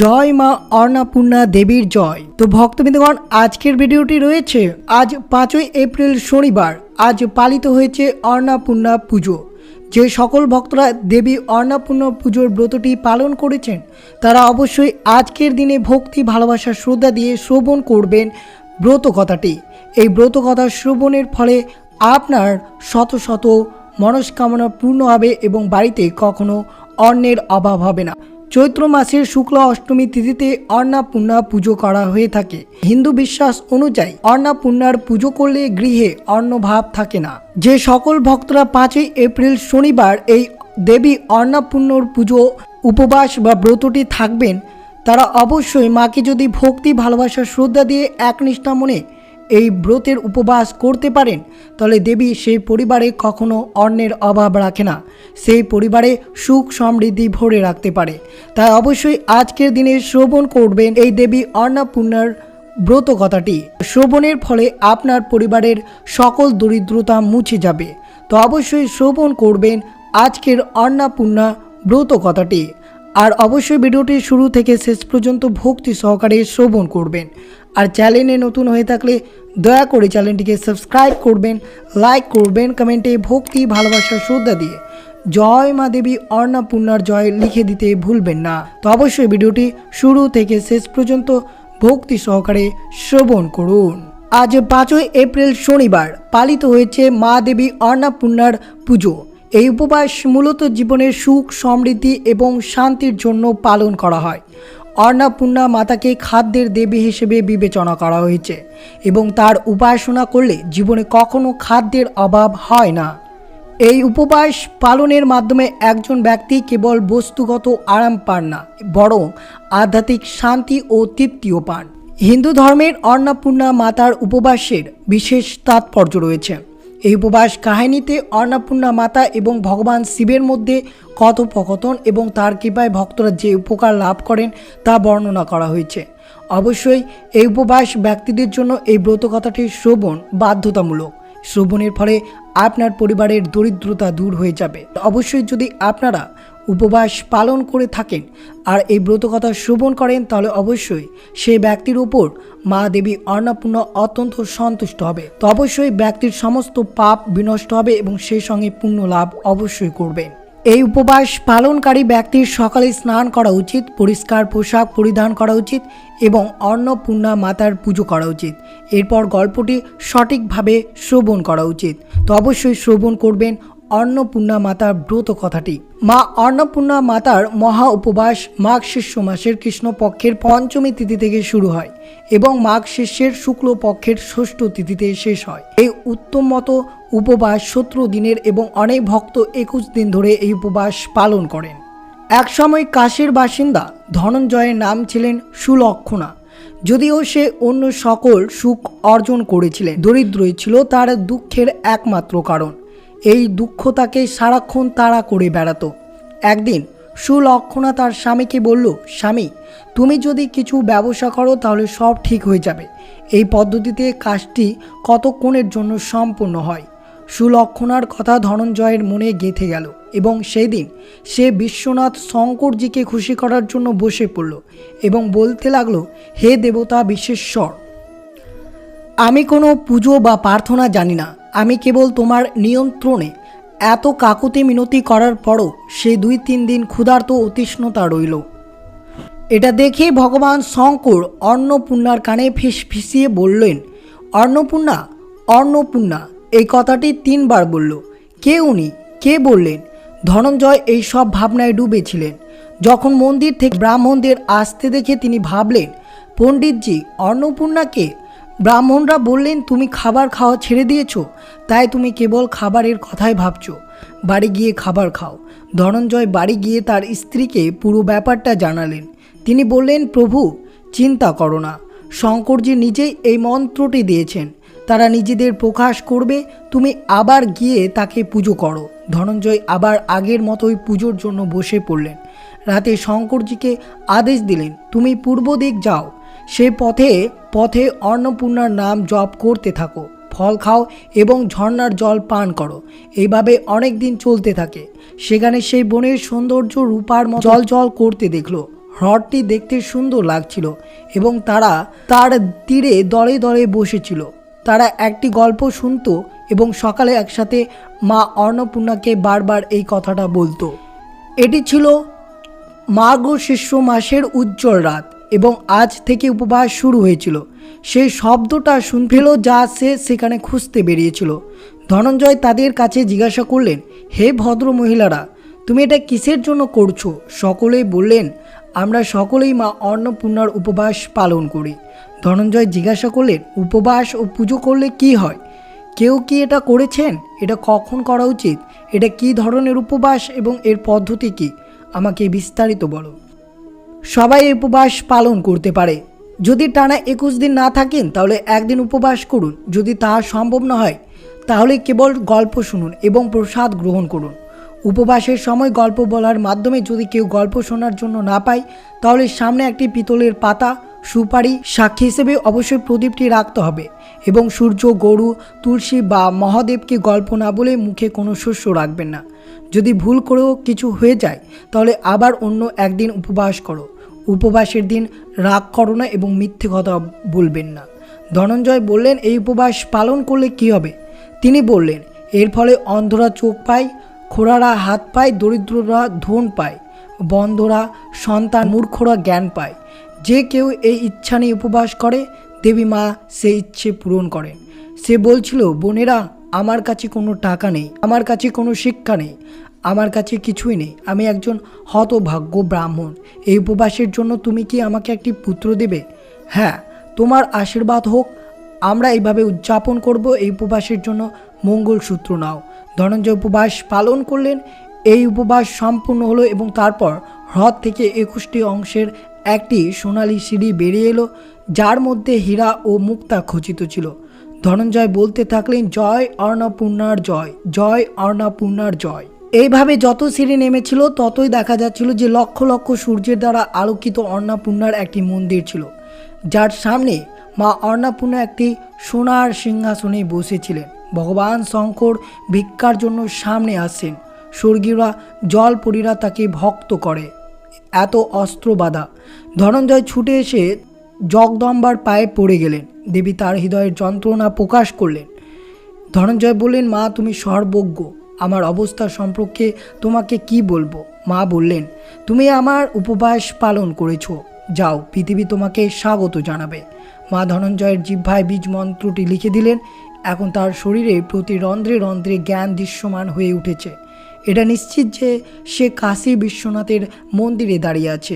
জয় মা অন্নপূর্ণা দেবীর জয়। তো ভক্তবৃন্দগণ, আজকের ভিডিওটি রয়েছে আজ পাঁচই এপ্রিল শনিবার, আজ পালিত হয়েছে অন্নপূর্ণা পুজো। যে সকল ভক্তরা দেবী অন্নপূর্ণা পুজোর ব্রতটি পালন করেছেন, তারা অবশ্যই আজকের দিনে ভক্তি, ভালোবাসা, শ্রদ্ধা দিয়ে শ্রবণ করবেন ব্রত কথাটি। এই ব্রত কথা শ্রবণের ফলে আপনার শত শত মনস্কামনা পূর্ণ হবে এবং বাড়িতে কখনো অন্নের অভাব হবে না। চৈত্র মাসের শুক্লা অষ্টমী তিথিতে অন্নপূর্ণা পুজো করা হয়ে থাকে। হিন্দু বিশ্বাস অনুযায়ী অন্নপূর্ণার পুজো করলে গৃহে অন্নভাব থাকে না। যে সকল ভক্তরা পাঁচই এপ্রিল শনিবার এই দেবী অন্নপূর্ণর পুজো, উপবাস বা ব্রতটি থাকবেন, তারা অবশ্যই মাকে যদি ভক্তি, ভালোবাসা, শ্রদ্ধা দিয়ে একনিষ্ঠা মনে এই ব্রতের উপবাস করতে পারেন, তাহলে দেবী সেই পরিবারে কখনো অন্নের অভাব রাখে না। সেই পরিবারে সুখ সমৃদ্ধি ভরে রাখতে পারে। তাই অবশ্যই আজকের দিনে শ্রবণ করবেন এই দেবী অন্নপূর্ণার ব্রত কথাটি শ্রবণের ফলে আপনার পরিবারের সকল দরিদ্রতা মুছে যাবে। তো অবশ্যই শ্রবণ করবেন আজকের অন্নপূর্ণা ব্রত কথাটি আর অবশ্যই ভিডিওটি শুরু থেকে শেষ পর্যন্ত ভক্তি সহকারে শ্রবণ করবেন। আর চ্যানেলে নতুন হয়ে থাকলে দয়া করে চ্যানেলটিকে সাবস্ক্রাইব করবেন, লাইক করবেন, কমেন্টে ভক্তি ভালোবাসা শ্রদ্ধা দিয়ে। জয় মা দেবী অন্নপূর্ণার জয় লিখে দিতে ভুলবেন না। তো অবশ্যই ভিডিওটি শুরু থেকে শেষ পর্যন্ত ভক্তি সহকারে শ্রবণ করুন। আজ পাঁচই এপ্রিল শনিবার পালিত হয়েছে মা দেবী অন্নপূর্ণার পুজো। এই উপবাস মূলত জীবনের সুখ, সমৃদ্ধি এবং শান্তির জন্য পালন করা হয়। অন্নপূর্ণা মাতাকে খাদ্যের দেবী হিসেবে বিবেচনা করা হয়েছে এবং তার উপাসনা করলে জীবনে কখনো খাদ্যের অভাব হয় না। এই উপবাস পালনের মাধ্যমে একজন ব্যক্তি কেবল বস্তুগত আরাম পান না, বরং আধ্যাত্মিক শান্তি ও তৃপ্তিও পান। হিন্দু ধর্মের অন্নপূর্ণা মাতার উপবাসের বিশেষ তাৎপর্য রয়েছে। এই উপবাস কাহিনীতে অন্নপূর্ণা মাতা এবং ভগবান শিবের মধ্যে কথোপকথন এবং তার কৃপায় ভক্তরা যে উপকার লাভ করেন তা বর্ণনা করা হয়েছে। অবশ্যই এই উপবাস ব্যক্তিদের জন্য এই ব্রত কথাটি শ্রবণ বাধ্যতামূলক। শ্রবণের ফলে আপনার পরিবারের দরিদ্রতা দূর হয়ে যাবে। অবশ্যই যদি আপনারা উপবাস পালন করে থাকেন। আর এই ব্রত কথা শ্রবণ করেন, তাহলে অবশ্যই সেই ব্যক্তির উপর মা দেবী অন্নপূর্ণা অত্যন্ত সন্তুষ্ট হবে। তো অবশ্যই ব্যক্তির সমস্ত পাপ বিনষ্ট হবে এবং সেই সঙ্গে পুণ্য লাভ অবশ্যই করবেন। এই উপবাস পালনকারী ব্যক্তির সকালে স্নান করা উচিত, পরিষ্কার পোশাক পরিধান করা উচিত এবং অন্নপূর্ণা মাতার পুজো করা উচিত। এরপর গল্পটি সঠিকভাবে শ্রবণ করা উচিত। তো অবশ্যই শ্রবণ করবেন অন্নপূর্ণা মাতার ব্রত কথাটি। মা অন্নপূর্ণা মাতার মহা উপবাস মাঘ শিষ্য মাসের কৃষ্ণপক্ষের পঞ্চমী তিথি থেকে শুরু হয় এবং মাঘ শিষ্যের শুক্ল পক্ষের ষষ্ঠ তিথিতে শেষ হয়। এই উত্তম মতো উপবাস সতেরো দিনের এবং অনেক ভক্ত একুশ দিন ধরে এই উপবাস পালন করেন। একসময় কাশের বাসিন্দা ধনঞ্জয়ের নাম ছিলেন সুলক্ষণা। যদিও সে অন্য সকল সুখ অর্জন করেছিলেন, দরিদ্রই ছিল তার দুঃখের একমাত্র কারণ। এই দুঃখ তাকে সারাক্ষণ তাড়া করে বেড়াতো। একদিন সুলক্ষণা তার স্বামীকে বলল, স্বামী, তুমি যদি কিছু ব্যবসা করো তাহলে সব ঠিক হয়ে যাবে। এই পদ্ধতিতে কাজটি কতক্ষণের জন্য সম্পূর্ণ হয়? সুলক্ষণার কথা ধনঞ্জয়ের মনে গেঁথে গেল এবং সেই দিন সে বিশ্বনাথ শঙ্করজিকে খুশি করার জন্য বসে পড়ল এবং বলতে লাগল, হে দেবতা বিশ্বেশ্বর আমি কোনো পুজো বা প্রার্থনা জানি না। আমি কেবল তোমার নিয়ন্ত্রণে এত কাকুতি মিনতি করার পরও সে দুই তিন দিন ক্ষুধার্ত অতিষ্ণতা রইল। এটা দেখে ভগবান শঙ্কর অন্নপূর্ণার কানে ফিস ফিসিয়ে বললেন, অন্নপূর্ণা অন্নপূর্ণা। এই কথাটি তিনবার বলল। কে উনি? কে বললেন? ধনঞ্জয় এই সব ভাবনায় ডুবেছিলেন। যখন মন্দির থেকে ব্রাহ্মণদের আসতে দেখে তিনি ভাবলেন, পণ্ডিতজি, অন্নপূর্ণাকে ব্রাহ্মণরা বললেন, তুমি খাবার খাওয়া ছেড়ে দিয়েছ? তাই তুমি কেবল খাবারের কথাই ভাবছ। বাড়ি গিয়ে খাবার খাও। ধনঞ্জয় বাড়ি গিয়ে তার স্ত্রীকে পুরো ব্যাপারটা জানালেন। তিনি বললেন, প্রভু, চিন্তা করো না। শঙ্করজি নিজেই এই মন্ত্রটি দিয়েছেন। তারা নিজেদের প্রকাশ করবে। তুমি আবার গিয়ে তাকে পুজো করো। ধনঞ্জয় আবার আগের মতোই পুজোর জন্য বসে পড়লেন। রাতে শঙ্করজিকে আদেশ দিলেন, তুমি পূর্ব দিক যাও। সে পথে পথে অন্নপূর্ণার নাম জপ করতে থাকো, ফল খাও এবং ঝর্ণার জল পান করো। এইভাবে অনেক দিন চলতে থাকে। সেখানে সেই বনের সৌন্দর্য রূপার মতো জল জল করতে দেখল। হ্রদটি দেখতে সুন্দর লাগছিল এবং তারা তার তীরে দলে দলে বসেছিল। তারা একটি গল্প শুনতো এবং সকালে একসাথে মা অন্নপূর্ণাকে বারবার এই কথাটা বলতো। এটি ছিল মার্গ শিষ্য মাসের উজ্জ্বল রাত। এবং আজ থেকে উপবাস শুরু হয়েছিল। সেই শব্দটা শুন পেল যা সে সেখানে খুঁজতে বেরিয়েছিল। ধনঞ্জয় তাদের কাছে জিজ্ঞাসা করলেন, হে ভদ্র মহিলারা তুমি এটা কিসের জন্য করছ? সকলেই বললেন, আমরা সকলেই মা অন্নপূর্ণার উপবাস পালন করি। ধনঞ্জয় জিজ্ঞাসা করলেন, উপবাস ও পুজো করলে কি হয়? কেউ কি এটা করেছেন? এটা কখন করা উচিত? এটা কি ধরনের উপবাস এবং এর পদ্ধতি কি? আমাকে বিস্তারিত বলো। সবাই উপবাস পালন করতে পারে। যদি টানা একুশ দিন না থাকেন, তাহলে একদিন উপবাস করুন। যদি তা সম্ভব না হয়, তাহলে কেবল গল্প শুনুন এবং প্রসাদ গ্রহণ করুন। উপবাসের সময় গল্প বলার মাধ্যমে যদি কেউ গল্প শোনার জন্য না পায়, তাহলে সামনে একটি পিতলের পাতা, সুপারি, সাক্ষী হিসেবে অবশ্যই প্রদীপটি রাখতে হবে এবং সূর্য, গরু, তুলসী বা মহাদেবকে গল্প না বলে মুখে কোনো শস্য রাখবেন না। যদি ভুল করেও কিছু হয়ে যায়, তাহলে আবার অন্য একদিন উপবাস করো। উপবাসের দিন রাগ করো না এবং মিথ্যে কথা বলবেন না। ধনঞ্জয় বললেন, এই উপবাস পালন করলে কি হবে? তিনি বললেন, এর ফলে অন্ধরা চোখ পায়, খোড়ারা হাত পায়, দরিদ্ররা ধন পায়, বন্ধরা, সন্তান, মূর্খরা জ্ঞান পায়। যে কেউ এই ইচ্ছা নিয়ে উপবাস করে, দেবী মা সেই ইচ্ছে পূরণ করেন। সে বলছিল, বোনেরা, আমার কাছে কোনো টাকা নেই, আমার কাছে কোনো শিক্ষা নেই আমার কাছে কিছুই নেই। আমি একজন হতভাগ্য ব্রাহ্মণ। এই উপবাসের জন্য তুমি কি আমাকে একটি পুত্র দেবে? হ্যাঁ তোমার আশীর্বাদ হোক। আমরা এইভাবে উদযাপন করব। এই উপবাসের জন্য মঙ্গলসূত্র নাও। ধনঞ্জয় উপবাস পালন করলেন। এই উপবাস সম্পূর্ণ হলো এবং তারপর হ্রদ থেকে একুশটি অংশের একটি সোনালি সিঁড়ি বেরিয়ে এলো, যার মধ্যে হীরা ও মুক্তা খচিত ছিল। ধনঞ্জয় বলতে থাকলেন, জয় অর্ণপূর্ণার জয় জয় অর্ণপূর্ণার জয়। এইভাবে যত সিঁড়ি নেমেছিল, ততই দেখা যাচ্ছিল যে লক্ষ লক্ষ সূর্যের দ্বারা আলোকিত অন্নপূর্ণার একটি মন্দির ছিল, যার সামনে মা অন্নপূর্ণা একটি সোনার সিংহাসনে বসেছিলেন। ভগবান শঙ্কর ভিক্ষার জন্য সামনে আসেন স্বর্গীয়রা জলপরীরা তাকে ভক্ত করে। এত অস্ত্র বাধা। ধনঞ্জয় ছুটে এসে জগদম্বার পায়ে পড়ে গেলেন। দেবী তার হৃদয়ের যন্ত্রণা প্রকাশ করলেন। ধনঞ্জয় বললেন, মা, তুমি সর্বজ্ঞ। আমার অবস্থা সম্পর্কে তোমাকে কি বলব? মা বললেন, তুমি আমার উপবাস পালন করেছ। যাও, পৃথিবী তোমাকে স্বাগত জানাবে। মা ধনঞ্জয়ের জিহ্বায় বীজ মন্ত্রটি লিখে দিলেন। এখন তার শরীরে প্রতি রন্ধ্রে রন্ধ্রে জ্ঞান দৃশ্যমান হয়ে উঠেছে। এটা নিশ্চিত যে সে কাশী বিশ্বনাথের মন্দিরে দাঁড়িয়ে আছে।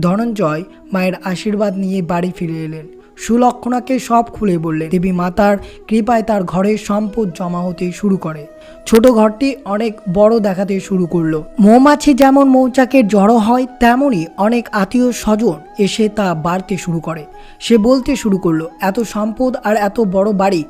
ধনঞ্জয় মায়ের আশীর্বাদ নিয়ে বাড়ি ফিরে এলেন। সুলক্ষণাকে সব খুলে বললেন, দেবী মাতার কৃপায় তার ঘরে সম্পদ জমা হতে শুরু করে। ছোট ঘরটি অনেক বড় দেখাতে শুরু করল। মৌমাছি যেমন মৌচাকের জড়ো হয়, তেমনই অনেক আত্মীয় স্বজন এসে তা বাড়তে শুরু করে। সে বলতে শুরু করল, এত সম্পদ আর এত বড় বাড়ি,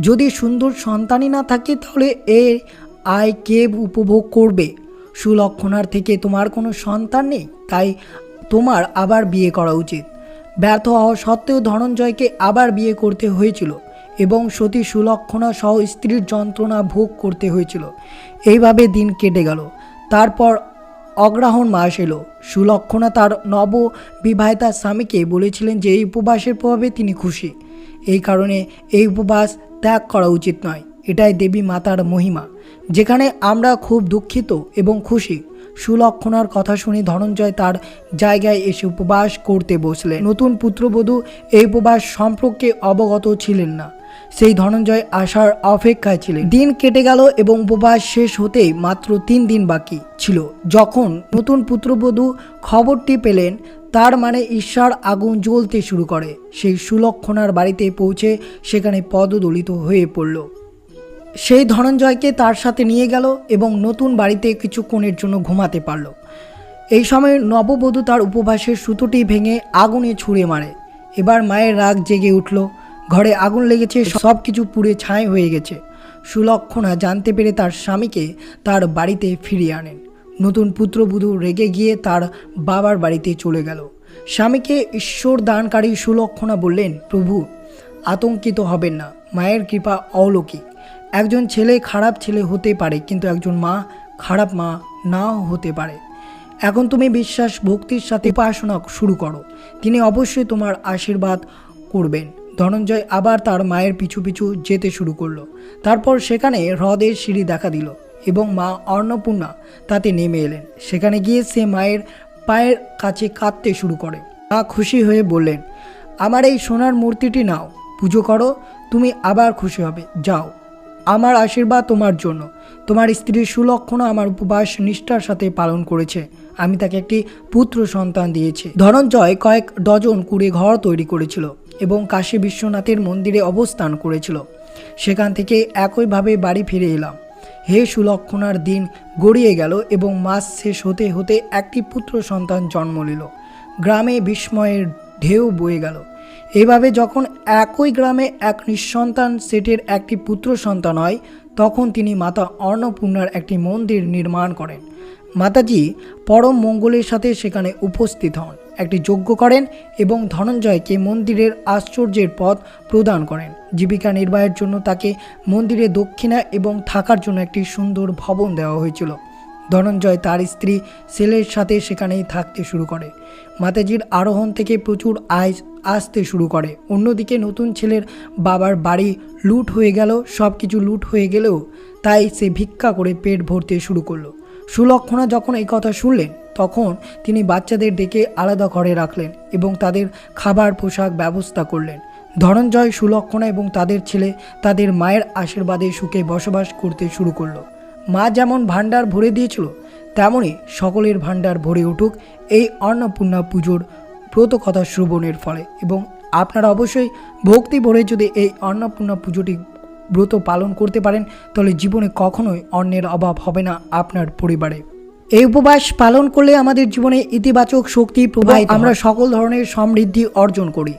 যদি সুন্দর সন্তানই না থাকে তাহলে এর আয় কে উপভোগ করবে? সুলক্ষণার থেকে তোমার কোনো সন্তান নেই, তাই তোমার আবার বিয়ে করা উচিত। ব্যর্থ হওয়া সত্ত্বেও ধনঞ্জয়কে আবার বিয়ে করতে হয়েছিল এবং সতী সুলক্ষণা সহ স্ত্রীর যন্ত্রণা ভোগ করতে হয়েছিল। এইভাবে দিন কেটে গেল। তারপর অগ্রহণ মাস এলো। সুলক্ষণা তার নব বিবাহিতা স্বামীকে বলেছিলেন যে এই উপবাসের প্রভাবে তিনি খুশি। এই কারণে এই উপবাস ত্যাগ করা উচিত নয়। এটাই দেবী মাতার মহিমা। যেখানে আমরা খুব দুঃখিত এবং খুশি। সুলক্ষণার কথা শুনে ধনঞ্জয় তার জায়গায় এসে উপবাস করতে বসলেন। নতুন পুত্রবধূ এই উপবাস সম্পর্কে অবগত ছিলেন না। সেই ধনঞ্জয় আসার অপেক্ষায় ছিলেন। দিন কেটে গেল এবং উপবাস শেষ হতেই মাত্র তিন দিন বাকি ছিল। যখন নতুন পুত্রবধূ খবরটি পেলেন, তার মানে ঈশ্বর আগুন জ্বলতে শুরু করে। সেই সুলক্ষণার বাড়িতে পৌঁছে সেখানে পদদলিত হয়ে পড়ল। সেই ধনঞ্জয়কে তার সাথে নিয়ে গেল এবং নতুন বাড়িতে কিছুক্ষণের জন্য ঘুমাতে পারল। এই সময় নববধূ তার উপবাসের সুতোটি ভেঙে আগুনে ছুঁড়ে মারে। এবার মায়ের রাগ জেগে উঠল। ঘরে আগুন লেগেছে সব কিছু পুড়ে ছাই হয়ে গেছে। সুলক্ষণা জানতে পেরে তার স্বামীকে তার বাড়িতে ফিরিয়ে আনেন। নতুন পুত্রবধূ রেগে গিয়ে তার বাবার বাড়িতে চলে গেল। স্বামীকে ঈশ্বর দানকারী সুলক্ষণা বললেন, প্রভু, আতঙ্কিত হবেন না। মায়ের কৃপা অলৌকিক। একজন ছেলে খারাপ ছেলে হতে পারে, কিন্তু একজন মা খারাপ মা নাও হতে পারে। এখন তুমি বিশ্বাস ভক্তির সাথে উপাসনা শুরু করো। তিনি অবশ্যই তোমার আশীর্বাদ করবেন। ধনঞ্জয় আবার তার মায়ের পিছু পিছু যেতে শুরু করল। তারপর সেখানে হ্রদের সিঁড়ি দেখা দিল এবং মা অন্নপূর্ণা তাতে নেমে এলেন। সেখানে গিয়ে সে মায়ের পায়ের কাছে কাঁদতে শুরু করে। মা খুশি হয়ে বললেন, আমার এই সোনার মূর্তিটি নাও, পুজো করো, তুমি আবার খুশি হবে, যাও। আমার আশীর্বাদ তোমার জন্য। তোমার স্ত্রীর সুলক্ষণ আমার উপবাস নিষ্ঠার সাথে পালন করেছে। আমি তাকে একটি পুত্র সন্তান দিয়েছি। ধনঞ্জয় কয়েক ডজন কুড়ে ঘর তৈরি করেছিল এবং কাশী বিশ্বনাথের মন্দিরে অবস্থান করেছিল। সেখান থেকে একইভাবে বাড়ি ফিরে এলাম। হে সুলক্ষণার দিন গড়িয়ে গেল এবং মাস শেষ হতে হতে একটি পুত্র সন্তান জন্ম নিল। গ্রামে বিস্ময়ের ঢেউ বয়ে গেল। এভাবে যখন একই গ্রামে এক নিঃসন্তান সেটের একটি পুত্র সন্তান হয়, তখন তিনি মাতা অন্নপূর্ণার একটি মন্দির নির্মাণ করেন। মাতাজি পরম মঙ্গলের সাথে সেখানে উপস্থিত হন, একটি যজ্ঞ করেন এবং ধনঞ্জয়কে মন্দিরের আশ্চর্যের পথ প্রদান করেন। জীবিকা নির্বাহের জন্য তাকে মন্দিরে দক্ষিণা এবং থাকার জন্য একটি সুন্দর ভবন দেওয়া হয়েছিল। ধনঞ্জয় তার স্ত্রী সেলের সাথে সেখানেই থাকতে শুরু করে। মাতাজির আরোহণ থেকে প্রচুর আয় আসতে শুরু করে। অন্যদিকে নতুন ছেলের বাবার বাড়ি লুট হয়ে গেল সব কিছু লুট হয়ে গেলেও তাই সে ভিক্ষা করে পেট ভরতে শুরু করল। সুলক্ষণা যখন এই কথা শুনলেন, তখন তিনি বাচ্চাদের ডেকে আলাদা ঘরে রাখলেন এবং তাদের খাবার, পোশাক ব্যবস্থা করলেন। ধনঞ্জয়, সুলক্ষণা এবং তাদের ছেলে তাদের মায়ের আশীর্বাদে সুখে বসবাস করতে শুরু করল। মা যেমন ভাণ্ডার ভরে দিয়েছিল, তেমনই সকলের ভাণ্ডার ভরে উঠুক এই অন্নপূর্ণা পুজোর ব্রত কথা শ্রবণের ফলে। এবং আপনারা অবশ্যই ভক্তি ভরে যদি এই অন্নপূর্ণা পুজোটি ব্রত পালন করতে পারেন, তাহলে জীবনে কখনোই অন্নের অভাব হবে না আপনার পরিবারে। এই উপবাস পালন করলে আমাদের জীবনে ইতিবাচক শক্তি প্রবাহিত আমরা সকল ধরনের সমৃদ্ধি অর্জন করি।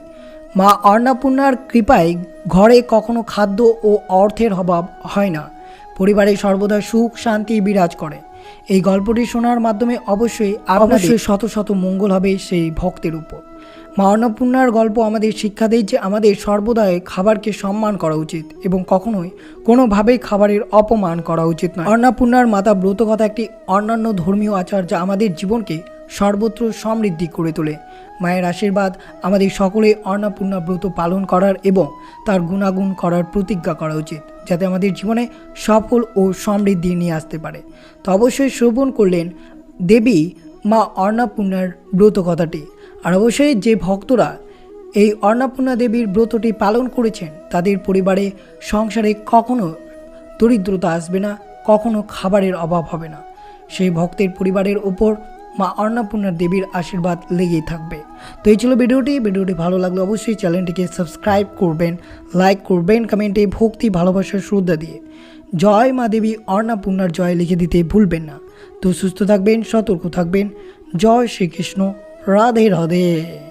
মা অন্নপূর্ণার কৃপায় ঘরে কখনো খাদ্য ও অর্থের অভাব হয় না। পরিবারে সর্বদা সুখ শান্তি বিরাজ করে। এই গল্পটি শোনার মাধ্যমে অবশ্যই অবশ্যই। শত শত মঙ্গল হবে সেই ভক্তের উপর। মা অন্নপূর্ণার গল্প আমাদের শিক্ষা দেয় যে আমাদের সর্বদাই খাবারকে সম্মান করা উচিত এবং কখনোই কোনোভাবেই খাবারের অপমান করা উচিত নয়। অন্নপূর্ণার মাতা ব্রতকথা একটি অন্যান্য ধর্মীয় আচার যা আমাদের জীবনকে সর্বত্র সমৃদ্ধি করে তোলে। মায়ের আশীর্বাদ আমাদের সকলে অন্নপূর্ণা ব্রত পালন করার এবং তার গুণাগুণ করার প্রতিজ্ঞা করা উচিত। যাতে আমাদের জীবনে সফল ও সমৃদ্ধি নিয়ে আসতে পারে। তো অবশ্যই শ্রবণ করলেন দেবী মা অন্নপূর্ণার ব্রত কথাটি আর অবশ্যই যে ভক্তরা এই অন্নপূর্ণা দেবীর ব্রতটি পালন করেছেন, তাদের পরিবারে, সংসারে কখনো দরিদ্রতা আসবে না, কখনো খাবারের অভাব হবে না। সেই ভক্তের পরিবারের ওপর মা অন্নপূর্ণা দেবীর আশীর্বাদ লেগেই থাকবে। তো এই ছিল ভিডিওটি। ভিডিওটি ভালো লাগলে অবশ্যই চ্যানেলটিকে সাবস্ক্রাইব করবেন, লাইক করবেন, কমেন্টে ভক্তি ভালোবাসার শ্রদ্ধা দিয়ে। জয় মা দেবী, অন্নপূর্ণার জয় লিখে দিতে ভুলবেন না। তো সুস্থ থাকবেন, সতর্ক থাকবেন। জয় শ্রীকৃষ্ণ, রাধে রাধে।